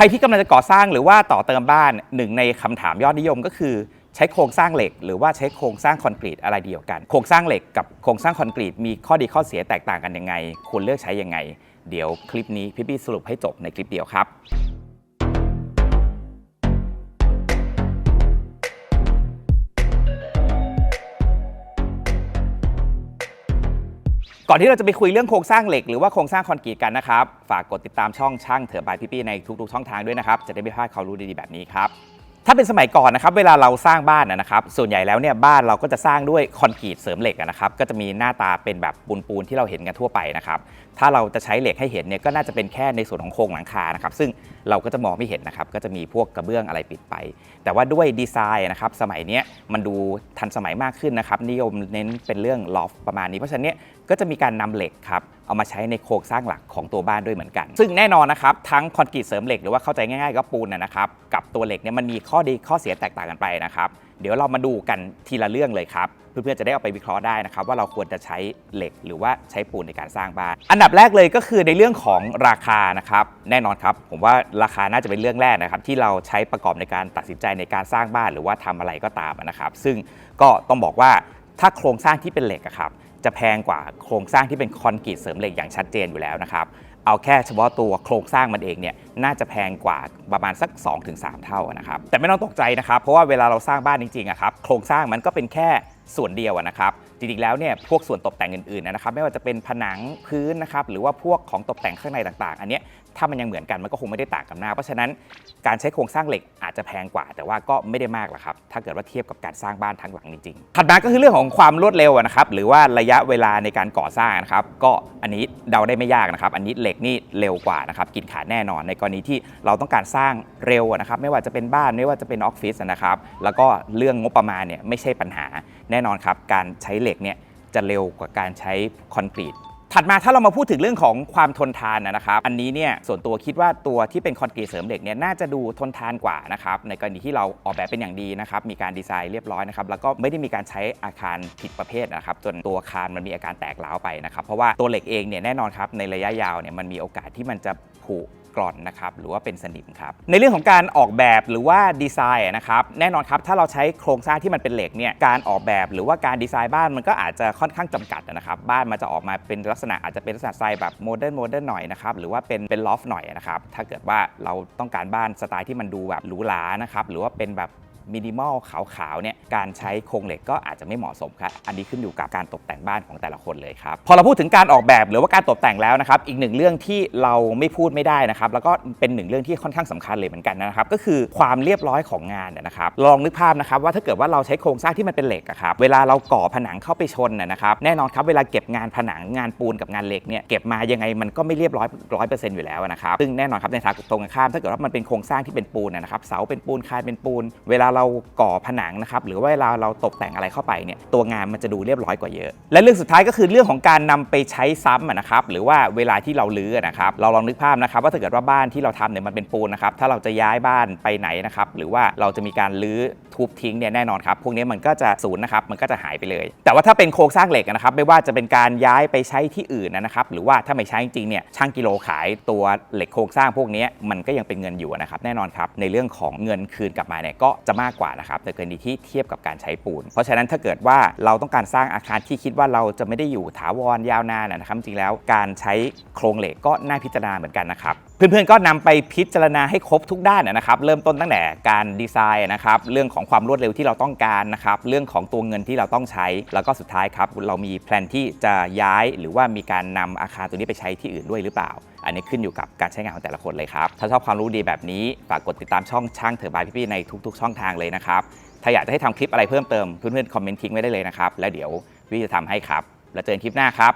รที่กำลังจะก่อสร้างหรือว่าต่อเติมบ้านหนึ่งในคำถามยอดนิยมก็คือใช้โครงสร้างเหล็ก หรือว่าใช้โครงสร้างคอนกรีตอะไรเดียวกัน โครงสร้างเหล็กกับโครงสร้างคอนกรีตมีข้อดีข้อเสียแตกต่างกันยังไงควรเลือกใช้ยังไง เดี๋ยวคลิปนี้พี่ปี้สรุปให้จบในคลิปเดียวครับ ก่อนที่เราจะไปคุยเรื่องโครงสร้างเหล็กหรือว่าโครงสร้างคอนกรีตกันนะครับ ฝากกดติดตามช่องช่างเถอะบายพี่ปี้ในทุกๆช่องทางด้วยนะครับ จะได้ไม่พลาดความรู้ดีๆแบบนี้ครับ ถ้าเป็นสมัยก่อนนะครับ เวลาเราสร้างบ้านนะครับ ส่วนใหญ่แล้วเนี่ยบ้านเราก็จะสร้างด้วยคอนกรีตเสริมเหล็กนะครับ ก็จะมีหน้าตาเป็นแบบปูนๆที่เราเห็นกันทั่วไปนะครับ ถ้าเราจะใช้เหล็กให้เห็นเนี่ยก็น่าจะเป็นแค่ในส่วนของโครงหลังคานะครับ ซึ่งเราก็จะมองไม่เห็นนะครับ ก็จะมีพวกกระเบื้องอะไรปิดไป แต่ว่าด้วยดีไซน์นะครับสมัยเนี้ยมันดูทันสมัยมากขึ้นนะครับนิยมเน้นเป็นเรื่องลอฟประมาณนี้ เพราะฉะนั้นเนี่ย ก็จะมีการนำเหล็กครับเอามาใช้ในโครงสร้างหลักของตัวบ้านด้วยเหมือนกัน ซึ่งแน่นอนนะครับทั้งคอนกรีตเสริมเหล็กหรือว่าเข้าใจง่ายๆก็ปูนนะครับกับตัวเหล็กเนี่ยมันมีข้อดีข้อเสียแตกต่างกันไปนะครับเดี๋ยวเรามาดูกันทีละเรื่องเลยครับเพื่อนๆจะได้เอาไปวิเคราะห์ได้นะครับ ว่าเราควรจะใช้เหล็กหรือว่าใช้ปูนในการสร้างบ้าน อันดับแรกเลยก็คือในเรื่องของราคานะครับ แน่นอนครับ ผมว่าราคาน่าจะเป็นเรื่องแรกนะครับ ที่เราใช้ประกอบในการตัดสินใจในการสร้างบ้าน หรือว่าทำอะไรก็ตามนะครับ ซึ่งก็ต้องบอกว่า ถ้าโครงสร้างที่เป็นเหล็กอะครับจะแพงกว่าโครงสร้างที่เป็นคอนกรีตเสริมเหล็กอย่างชัดเจนอยู่แล้วนะครับเอาแค่เฉพาะตัวโครงสร้างมันเองเนี่ยน่าจะแพงกว่าประมาณสัก 2-3 เท่านะครับแต่ไม่ต้องตกใจนะครับเพราะว่าเวลาเราสร้างบ้านจริงๆอะครับโครงสร้างมันก็เป็นแค่ส่วนเดียวนะครับจริงๆแล้วเนี่ยพวกส่วนตกแต่งอื่นๆนะครับไม่ว่าจะเป็นผนังพื้นนะครับหรือว่าพวกของตกแต่งข้างในต่างๆ อันเนี้ยถ้ามันยังเหมือนกันมันก็คงไม่ได้ต่างกันมากเพราะฉะนั้นการใช้โครงสร้างเหล็กอาจจะแพงกว่า แต่ว่าก็ไม่ได้มากหรอกครับ ถ้าเกิดว่าเทียบกับการสร้างบ้านทั้งหลังจริงๆถัดมาก็คือเรื่องของความรวดเร็วนะครับหรือว่าระยะเวลาในการก่อสร้างนะครับก็อันนี้เดาได้ไม่ยากนะครับ อันนี้เหล็กนี่เร็วกว่านะครับกินขาดแน่นอน ในกรณีที่เราต้องการสร้างเร็วนะครับไม่ว่าจะเป็นบ้านไม่ว่าจะเป็นออฟฟิศนะครับแล้วก็เรื่องงบประมาณเนี่ยไม่ใช่ปัญหาแน่นอนครับการใช้เหล็กเนี่ยจะเร็วกว่าการใช้คอนกรีต ถัดมาถ้าเรามาพูดถึงเรื่องของความทนทานนะครับ อันนี้เนี่ยส่วนตัวคิดว่าตัวที่เป็นคอนกรีตเสริมเหล็กเนี่ยน่าจะดูทนทานกว่านะครับในกรณีที่เราออกแบบเป็นอย่างดีนะครับมีการดีไซน์เรียบร้อยนะครับแล้วก็ไม่ได้มีการใช้อาคารผิดประเภทนะครับจนตัวอาคารมันมีอาการแตกร้าวไปนะครับเพราะว่าตัวเหล็กเองเนี่ยแน่นอนครับในระยะยาวเนี่ยมันมีโอกาสที่มันจะผุ กร่อนนะครับหรือว่าเป็นสนิมครับในเรื่องของการออกแบบหรือว่าดีไซน์นะครับแน่นอนครับถ้าเราใช้โครงสร้างที่มันเป็นเหล็กเนี่ยการออกแบบหรือว่าการดีไซน์บ้านมันก็อาจจะค่อนข้างจำกัดนะครับบ้านมันจะออกมาเป็นลักษณะอาจจะเป็นลักษณะสไตล์แบบโมเดิร์นโมเดิร์นหน่อยนะครับหรือว่าเป็นเป็นลอฟหน่อยนะครับถ้าเกิดว่าเราต้องการบ้านสไตล์ที่มันดูแบบหรูหรานะครับหรือว่าเป็นแบบ มินิมอลขาวๆเนี่ยการใช้โครงเหล็กก็อาจจะไม่เหมาะสมครับอันนี้ขึ้นอยู่กับการตกแต่งบ้านของแต่ละคนเลยครับพอเราพูดถึงการออกแบบหรือว่าการตกแต่งแล้วนะครับอีกหนึ่งเรื่องที่เราไม่พูดไม่ได้นะครับแล้วก็เป็นหนึ่งเรื่องที่ค่อนข้างสำคัญเลยเหมือนกันนะครับก็คือความเรียบร้อยของงานเนี่ยนะครับลองนึกภาพนะครับว่าถ้าเกิดว่าเราใช้โครงสร้างที่มันเป็นเหล็กครับเวลาเราก่อผนังเข้าไปชนนะนะครับแน่นอนครับเวลาเก็บงานผนังงานปูนกับงานเหล็กเนี่ยเก็บมายังไงมันก็ไม่เรียบร้อยร้อยเปอร์เซ็นต์อยู่แล้วนะครับซึ่งแน่นอนครับในทางตรงกันข้ามถ้าเกิดว่ามันเป็นโครงสร้างที่เป็นปูนนะครับเสาเป็นปูนคานเป็นปูน เวลาเราราก่อผนังนะครับหรือว่าเวลาเราตกแต่งอะไรเข้าไปเนี่ยตัวงานมันจะดูเรียบร้อยกว่าเยอะ และเรื่องสุดท้ายก็คือเรื่องของการนำไปใช้ซ้ำนะครับหรือว่าเวลาที่เราลื้อนะครับเราลองนึกภาพนะครับว่าถ้าเกิดว่าบ้านที่เราทำเนี่ยมันเป็นปูนนะครับถ้าเราจะย้ายบ้านไปไหนนะครับหรือว่าเราจะมีการลื้อทุบทิ้งเนี่ยแน่นอนครับพวกนี้มันก็จะสูญนะครับมันก็จะหายไปเลย แต่ว่าถ้าเป็นโครงสร้างเหล็กนะครับไม่ว่าจะเป็นการย้ายไปใช้ที่อื่นนะครับหรือว่าถ้าไม่ใช้จริงเนี่ยช่างกิโลขายตัวเหล็กโครงสร้างพวกนี้มันก็ยังเป็นเงินอยู่นะครับแน่นอนครับในเรื่องของเงินคืนกลับมาเนี่ยก็จะมากากกว่านะครับในกรณีที่เทียบกับการใช้ปูน เพราะฉะนั้นถ้าเกิดว่าเราต้องการสร้างอาคารที่คิดว่าเราจะไม่ได้อยู่ถาวรยาวนานนะครับจริงๆแล้วการใช้โครงเหล็กก็น่าพิจารณาเหมือนกันนะครับ เพื่อนๆก็นำไปพิจารณาให้ครบทุกด้านนะครับ เริ่มต้นตั้งแต่การดีไซน์นะครับ เรื่องของความรวดเร็วที่เราต้องการนะครับ เรื่องของตัวเงินที่เราต้องใช้ แล้วก็สุดท้ายครับ เรามีแพลนที่จะย้ายหรือว่ามีการนำอาคารตัวนี้ไปใช้ที่อื่นด้วยหรือเปล่า อันนี้ขึ้นอยู่กับการใช้งานของแต่ละคนเลยครับ ถ้าชอบความรู้ดีแบบนี้ ฝากกดติดตามช่องช่างเถอบายพี่ๆในทุก ๆ ช่องทางเลยนะครับ ถ้าอยากจะให้ทำคลิปอะไรเพิ่มเติม เพื่อนๆคอมเมนต์ทิ้งไว้ได้เลยนะครับ แล้วเดี๋ยวพี่จะทำให้ครับ แล้วเจอกันคลิปหน้าครับ